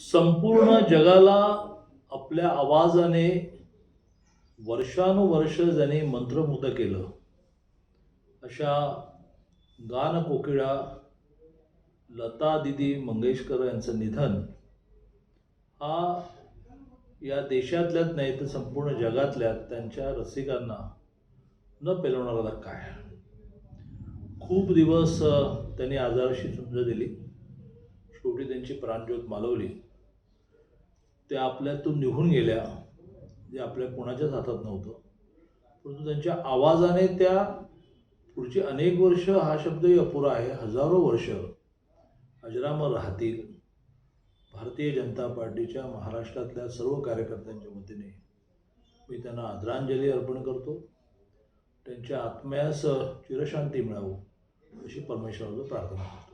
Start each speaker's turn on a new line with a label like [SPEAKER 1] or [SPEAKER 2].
[SPEAKER 1] संपूर्ण जगाला आपल्या आवाजाने वर्षानुवर्ष ज्यांनी मंत्रमुग्ध केलं. अशा गानकोकिळा लता दिदी मंगेशकर यांचं निधन हा या देशातल्याच नाही तर संपूर्ण जगातल्या त्यांच्या रसिकांना न पेलवणारा धक्का आहे खूप दिवस त्यांनी आजाराशी झुंज दिली. शेवटी त्यांची प्राणज्योत मालवली. त्या आपल्यातून निघून गेल्या जे आपल्या कोणाच्याच हातात नव्हतं. परंतु त्यांच्या आवाजाने त्या पुढची अनेक वर्ष हा शब्दही अपुरा आहे. हजारो वर्ष अजरामर राहतील. भारतीय जनता पार्टीच्या महाराष्ट्रातल्या सर्व कार्यकर्त्यांच्या वतीने मी त्यांना आदरांजली अर्पण करतो. त्यांच्या आत्म्यास चिरशांती मिळावं अशी परमेश्वराचं प्रार्थना करतो.